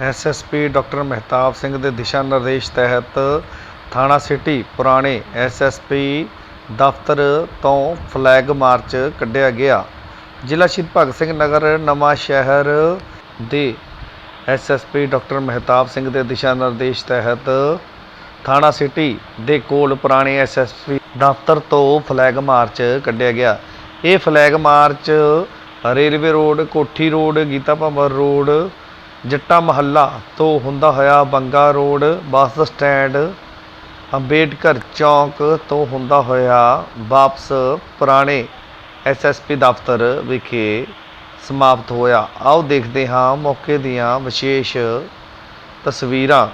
SSP doctor Mehtab Singh ਦੇ ਦਿਸ਼ਾ ਨਿਰਦੇਸ਼ ਤਹਿਤ ਥਾਣਾ ਸਿਟੀ ਪੁਰਾਣੇ ਐਸਐਸਪੀ ਦਫ਼ਤਰ ਤੋਂ ਫਲੈਗ ਮਾਰਚ ਕੱਢਿਆ ਗਿਆ। ਜ਼ਿਲ੍ਹਾ ਸ਼ਹੀਦ ਭਗਤ ਸਿੰਘ ਨਗਰ, ਨਵਾਂ ਸ਼ਹਿਰ ਦੇ ਐਸਐਸਪੀ ਡਾਕਟਰ ਮਹਿਤਾਬ ਸਿੰਘ ਦੇ ਦਿਸ਼ਾ ਨਿਰਦੇਸ਼ ਤਹਿਤ ਥਾਣਾ ਸਿਟੀ ਦੇ ਕੋਲ ਪੁਰਾਣੇ ਐਸਐਸਪੀ ਦਫ਼ਤਰ ਤੋਂ ਫਲੈਗ ਮਾਰਚ ਕੱਢਿਆ ਗਿਆ। ਇਹ ਫਲੈਗ ਮਾਰਚ ਰੇਲਵੇ ਰੋਡ, ਕੋਠੀ ਰੋਡ, ਗੀਤਾ ਭਵਨ ਰੋਡ ਜੱਟਾ ਮਹੱਲਾ ਤੋਂ ਹੁੰਦਾ ਹੋਇਆ Banga road bus stand Ambedkar ਚੌਂਕ ਤੋਂ ਹੁੰਦਾ ਹੋਇਆ ਵਾਪਸ ਪੁਰਾਣੇ ਐਸਐਸਪੀ ਦਫ਼ਤਰ ਵਿਖੇ ਸਮਾਪਤ ਹੋਇਆ। ਆਓ ਦੇਖਦੇ ਹਾਂ ਮੌਕੇ ਦੀਆਂ ਵਿਸ਼ੇਸ਼ ਤਸਵੀਰਾਂ।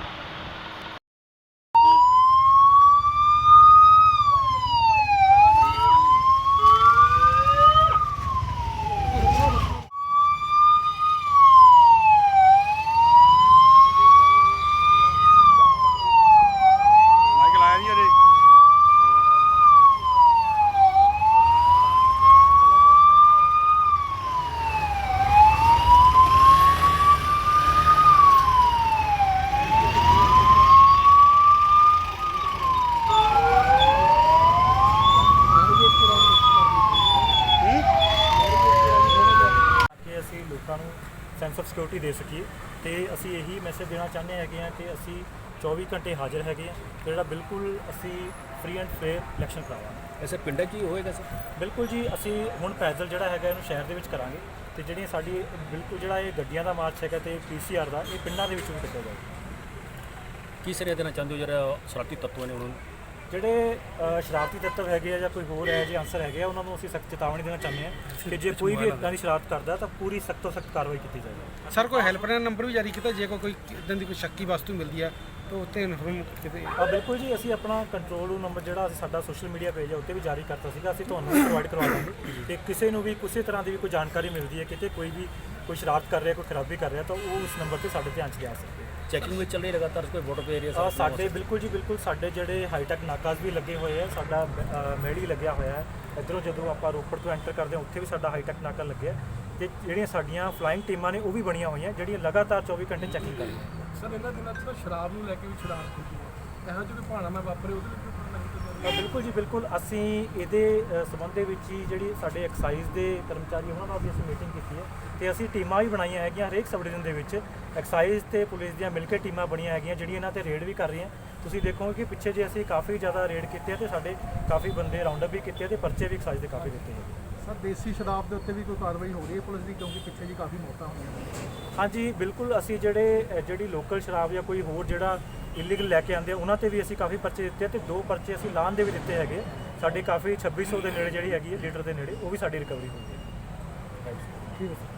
ਲੋਕਾਂ ਨੂੰ ਸੈਂਸ ਆਫ ਸਿਕਿਉਰਿਟੀ ਦੇ ਸਕੀਏ ਤੇ ਅਸੀਂ ਇਹੀ ਮੈਸੇਜ ਦੇਣਾ ਚਾਹੁੰਦੇ ਹੈਗੇ ਆ ਕਿ ਅਸੀਂ 24 ਘੰਟੇ ਹਾਜ਼ਰ ਹੈਗੇ ਆ ਤੇ ਜਿਹੜਾ ਬਿਲਕੁਲ ਅਸੀਂ ਫ੍ਰੀ ਐਂਡ ਫੇਅਰ ਇਲੈਕਸ਼ਨ ਕਰਾਵਾਂਗੇ। ਐਸੇ ਪਿੰਡਾਂ ਹੀ ਹੋਏਗਾ ਸਰ? ਬਿਲਕੁਲ ਜੀ ਅਸੀਂ ਹੁਣ ਪੈਦਲ ਜਿਹੜਾ ਹੈਗਾ ਇਹਨੂੰ ਸ਼ਹਿਰ ਦੇ ਵਿੱਚ ਕਰਾਂਗੇ ਤੇ ਜਿਹੜੀਆਂ ਸਾਡੀ ਬਿਲਕੁਲ ਜਿਹੜਾ ਇਹ ਗੱਡੀਆਂ ਦਾ ਮਾਰਚ ਹੈਗਾ ਤੇ ਪੀਸੀਆਰ ਦਾ ਇਹ ਪਿੰਡਾਂ ਦੇ ਵਿੱਚ ਵੀ ਕੱਢਿਆ ਜਾਏਗਾ। ਕੀ ਸਰ ਦੇਣਾ ਚਾਹੁੰਦੇ ਹੋ ਜਿਹੜਾ ਸ਼ਰਾਰਤੀ ਤੱਤਵਾਂ ਨੇ ਉਹਨਾਂ ਨੂੰ? ਜਿਹੜੇ ਅ, ਸ਼ਰਾਰਤੀ ਤੱਤਵ ਹੈਗੇ ਆ ਜਾਂ ਕੋਈ ਹੋਰ ਹੈ ਜੇ ਆਨਸਰ ਹੈਗੇ ਆ ਉਹਨਾਂ ਨੂੰ ਅਸੀਂ ਸਖਤ ਚੇਤਾਵਨੀ ਦੇਣਾ ਚਾਹੁੰਦੇ ਹਾਂ ਕਿ ਜੇ ਕੋਈ ਵੀ ਇਦਾਂ ਦੀ ਸ਼ਰਾਰਤ ਕਰਦਾ ਤਾਂ ਪੂਰੀ ਸਖਤ ਤੋਂ ਸਖਤ ਕਾਰਵਾਈ ਕੀਤੀ ਜਾਏਗੀ ਸਰ ਕੋਈ ਹੈਲਪਲਾਈਨ ਨੰਬਰ ਵੀ ਜਾਰੀ ਕੀਤਾ? ਜੇ ਕੋਈ ਕੋਈ ਇਦਾਂ ਦੀ ਕੋਈ ਸ਼ੱਕੀ ਵਸਤੂ ਮਿਲਦੀ ਹੈ ਤਾਂ ਉੱਤੇ ਇਨਫੋਰਮ ਕਿਤੇ ਆ ਬਿਲਕੁਲ ਜੀ ਅਸੀਂ ਆਪਣਾ ਕੰਟਰੋਲ ਰੂਮ ਨੰਬਰ ਜਿਹੜਾ ਅਸੀਂ ਸਾਡਾ ਸੋਸ਼ਲ ਮੀਡੀਆ ਪੇਜ ਹੈ ਉੱਤੇ ਵੀ ਜਾਰੀ ਕਰਤਾ ਸੀਗਾ। ਅਸੀਂ ਤੁਹਾਨੂੰ ਪ੍ਰੋਵਾਈਡ ਕਰਵਾ ਦਾਂਗੇ ਤੇ ਕਿਸੇ ਨੂੰ ਵੀ ਕਿਸੇ ਤਰ੍ਹਾਂ ਦੀ ਵੀ ਕੋਈ ਜਾਣਕਾਰੀ ਮਿਲਦੀ ਹੈ ਕਿਤੇ ਕੋਈ ਵੀ ਕੋਈ ਸ਼ਰਾਰਤ ਕਰ ਰਿਹਾ ਕੋਈ ਖਰਾਬੀ ਕਰ ਰਿਹਾ ਤਾਂ ਉਹ ਉਸ ਨੰਬਰ ਤੇ ਸਾਡੇ ਧਿਆਨ 'ਚ ਲਿਆ ਸਕਦੇ ਚੈਕਿੰਗ ਵਿੱਚ ਚੱਲ ਰਹੀ ਲਗਾਤਾਰ ਕੋਈ ਵੋਟਰ ਏਰੀਆ ਆ ਸਾਡੇ ਬਿਲਕੁਲ ਜੀ ਬਿਲਕੁਲ ਸਾਡੇ ਜਿਹੜੇ ਹਾਈਟੈਕ ਨਾਕਾਜ਼ ਵੀ ਲੱਗੇ ਹੋਏ ਆ ਸਾਡਾ ਮੇੜੀ ਲੱਗਿਆ ਹੋਇਆ ਹੈ। ਇਧਰੋਂ ਜਦੋਂ ਆਪਾਂ ਰੋਪੜ ਤੋਂ ਐਂਟਰ ਕਰਦੇ ਹਾਂ ਉੱਥੇ ਵੀ ਸਾਡਾ ਹਾਈਟੈਕ ਨਾਕਾ ਲੱਗਿਆ ਹੈ ਤੇ ਜਿਹੜੀਆਂ ਸਾਡੀਆਂ ਫਲਾਈਂਗ ਟੀਮਾਂ ਨੇ ਉਹ ਵੀ ਬਣੀਆਂ ਹੋਈਆਂ ਜਿਹੜੀਆਂ ਲਗਾਤਾਰ 24 ਘੰਟੇ ਚੈਕਿੰਗ ਕਰ ਰਹੀਆਂ। ਸਰ ਇਹਨਾਂ ਦਿਨਾਂ 'ਚ ਤਾਂ ਸ਼ਰਾਬ ਨੂੰ ਲੈ ਕੇ ਵੀ ਸ਼ਰਾਰਤ ਹੁੰਦੀ ਹੈ। ਇਹੋ ਜਿਹੇ ਭਾਣਾ ਮੈਂ ਵਾਪਰੇ ਉਹਦੇ ਲਈ ਬਿਲਕੁਲ ਜੀ ਬਿਲਕੁਲ ਅਸੀਂ ਇਹਦੇ ਸੰਬੰਧ ਦੇ ਵਿੱਚ ਹੀ ਜਿਹੜੀ ਸਾਡੇ ਐਕਸਾਈਜ਼ ਦੇ ਕਰਮਚਾਰੀ ਉਹਨਾਂ ਨਾਲ ਵੀ ਅਸੀਂ ਮੀਟਿੰਗ ਕੀਤੀ ਹੈ ਤੇ ਅਸੀਂ ਟੀਮਾਂ ਵੀ ਬਣਾਈਆਂ ਹੈਗੀਆਂ ਹਰੇਕ ਸਬ ਡਿਵੀਜ਼ਨ ਦੇ ਵਿੱਚ। ਐਕਸਾਈਜ਼ ਤੇ ਪੁਲਿਸ ਦੀਆਂ ਮਿਲ ਕੇ ਟੀਮਾਂ ਬਣੀਆਂ ਹੈਗੀਆਂ ਜਿਹੜੀਆਂ ਇਹਨਾਂ ਤੇ ਰੇਡ ਵੀ ਕਰ ਰਹੀਆਂ। ਤੁਸੀਂ ਦੇਖੋਗੇ ਕਿ ਪਿੱਛੇ ਜੇ ਅਸੀਂ ਕਾਫੀ ਜ਼ਿਆਦਾ ਰੇਡ ਕੀਤੇ ਤੇ ਸਾਡੇ ਕਾਫੀ ਬੰਦੇ ਰਾਉਂਡ ਅਪ ਵੀ ਕੀਤੇ ਤੇ ਪਰਚੇ ਵੀ ਐਕਸਾਈਜ਼ ਦੇ ਕਾਫੀ ਦਿੱਤੇ ਹੈਗੇ ਸਰ ਦੇਸੀ ਸ਼ਰਾਬ ਦੇ ਉੱਤੇ ਵੀ ਕੋਈ ਕਾਰਵਾਈ ਹੋ ਰਹੀ ਹੈ ਪੁਲਿਸ ਦੀ ਕਿਉਂਕਿ ਪਿੱਛੇ ਜੀ ਕਾਫੀ ਮੌਤਾਂ ਹੋਈਆਂ ਹਾਂਜੀ ਬਿਲਕੁਲ ਅਸੀਂ ਜਿਹੜੇ ਜਿਹੜੀ ਲੋਕਲ ਸ਼ਰਾਬ ਜਾਂ ਕੋਈ ਹੋਰ ਜਿਹੜਾ ਇਲੀਗਲ ਲੈ ਕੇ ਆਉਂਦੇ ਆ। ਉਹਨਾਂ ਤੇ ਵੀ ਅਸੀਂ ਕਾਫੀ ਪਰਚੇ ਦਿੱਤੇ ਤੇ ਦੋ ਪਰਚੇ ਅਸੀਂ ਲਾਣ ਦੇ ਵੀ ਦਿੱਤੇ ਹੈਗੇ। ਸਾਡੇ ਕਾਫੀ 2600 ਦੇ ਨੇੜੇ ਜਿਹੜੀ ਹੈਗੀ ਹੈ ਲੀਟਰ ਦੇ ਨੇੜੇ ਉਹ ਵੀ ਸਾਡੀ ਰਿਕਵਰੀ ਹੋਈ ਹੈ। ਠੀਕ ਹੈ